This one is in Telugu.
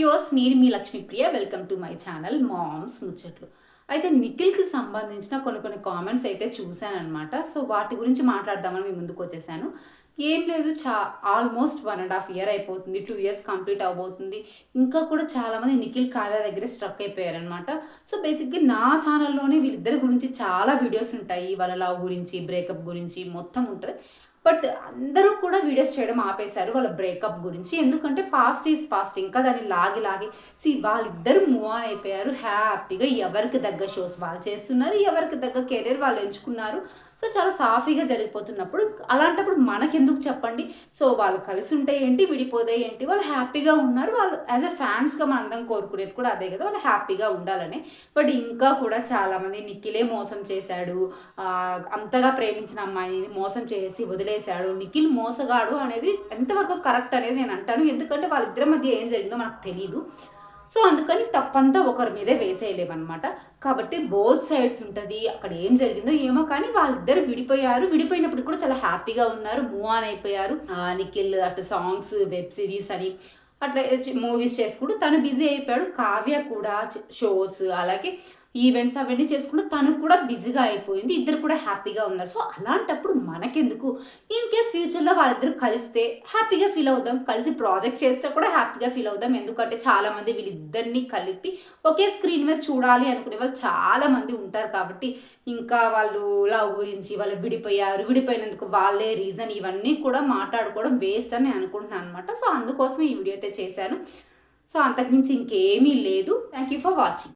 వ్యూవర్స్ నేను మీ Lakshmipriya. Welcome to my channel moms ముచ్చట్లు. అయితే నిఖిల్కి సంబంధించిన కొన్ని కొన్ని కామెంట్స్ అయితే చూశానమాట సో వాటి గురించి మాట్లాడదామని మీ ముందుకు వచ్చేసాను. ఏం లేదు చా almost one and half year అయిపోతుంది. టూ ఇయర్స్ కంప్లీట్ అవబోతుంది ఇంకా కూడా చాలామంది నిఖిల్ కావ్య దగ్గర స్ట్రక్ అయిపోయారనమాట సో బేసిక్గా నా ఛానల్లోనే వీళ్ళిద్దరి గురించి చాలా వీడియోస్ ఉంటాయి. వాళ్ళ లవ్ గురించి బ్రేకప్ గురించి మొత్తం ఉంటుంది. బట్ అందరూ కూడా వీడియోస్ చేయడం ఆపేశారు వాళ్ళ బ్రేకప్ గురించి. ఎందుకంటే పాస్ట్ ఈజ్ పాస్ట్ ఇంకా దాన్ని లాగి లాగి. సి వాళ్ళిద్దరు మూవ్ ఆన్ అయిపోయారు. హ్యాపీగా ఎవరికి దగ్గర షోస్ వాళ్ళు చేస్తున్నారు ఎవరికి దగ్గర కెరీర్ వాళ్ళు ఎంచుకున్నారు. సో చాలా సాఫీగా జరిగిపోతున్నప్పుడు అలాంటప్పుడు మనకెందుకు చెప్పండి? సో వాళ్ళు కలిసి ఉంటే ఏంటి విడిపోతే ఏంటి? వాళ్ళు హ్యాపీగా ఉన్నారు. వాళ్ళు యాజ్ ఎ ఫ్యాన్స్గా మనం అందం కోరుకునేది కూడా అదే కదా. వాళ్ళు హ్యాపీగా ఉండాలని. బట్ ఇంకా కూడా చాలామంది నిఖిలే మోసం చేశాడు. అంతగా ప్రేమించిన అమ్మాయిని మోసం చేసి వదిలేశాడు. నిఖిల్ మోసగాడు అనేది ఎంతవరకు కరెక్ట్ అనేది నేను అంటాను. ఎందుకంటే వాళ్ళిద్దరి మధ్య ఏం జరిగిందో మనకు తెలియదు సో అందుకని తప్పంతా ఒకరి మీదే వేసేయలేమన్నమాట. కాబట్టి బోత్ సైడ్స్ ఉంటుంది అక్కడ ఏం జరిగిందో ఏమో కానీ వాళ్ళిద్దరు విడిపోయారు. విడిపోయినప్పుడు కూడా చాలా హ్యాపీగా ఉన్నారు మూవ్ ఆన్ అయిపోయారు. నిఖిల్ అటు సాంగ్స్ వెబ్ సిరీస్ అని అట్లా మూవీస్ చేసుకుంటూ తను బిజీ అయిపోయాడు. కావ్య కూడా షోస్ అలాగే ఈవెంట్స్ అవన్నీ చేసుకుంటూ తను కూడా బిజీగా అయిపోయింది. ఇద్దరు కూడా హ్యాపీగా ఉన్నారు. సో అలాంటప్పుడు మనకెందుకు? ఇన్ కేస్ ఫ్యూచర్లో వాళ్ళిద్దరు కలిస్తే హ్యాపీగా ఫీల్ అవుదాం. కలిసి ప్రాజెక్ట్ చేస్తే కూడా హ్యాపీగా ఫీల్ అవుదాం. ఎందుకంటే చాలామంది వీళ్ళిద్దరినీ కలిపి ఒకే స్క్రీన్ మీద చూడాలి అనుకునే వాళ్ళు చాలామంది ఉంటారు కాబట్టి ఇంకా వాళ్ళు లవ్ గురించి వాళ్ళు విడిపోయారు. విడిపోయినందుకు వాళ్ళే రీజన్ ఇవన్నీ కూడా మాట్లాడుకోవడం వేస్ట్ అని అనుకుంటున్నాను అనమాట సో అందుకోసం ఈ వీడియో అయితే చేశాను. సో అంతకుమించి ఇంకేమీ లేదు. Thank you for watching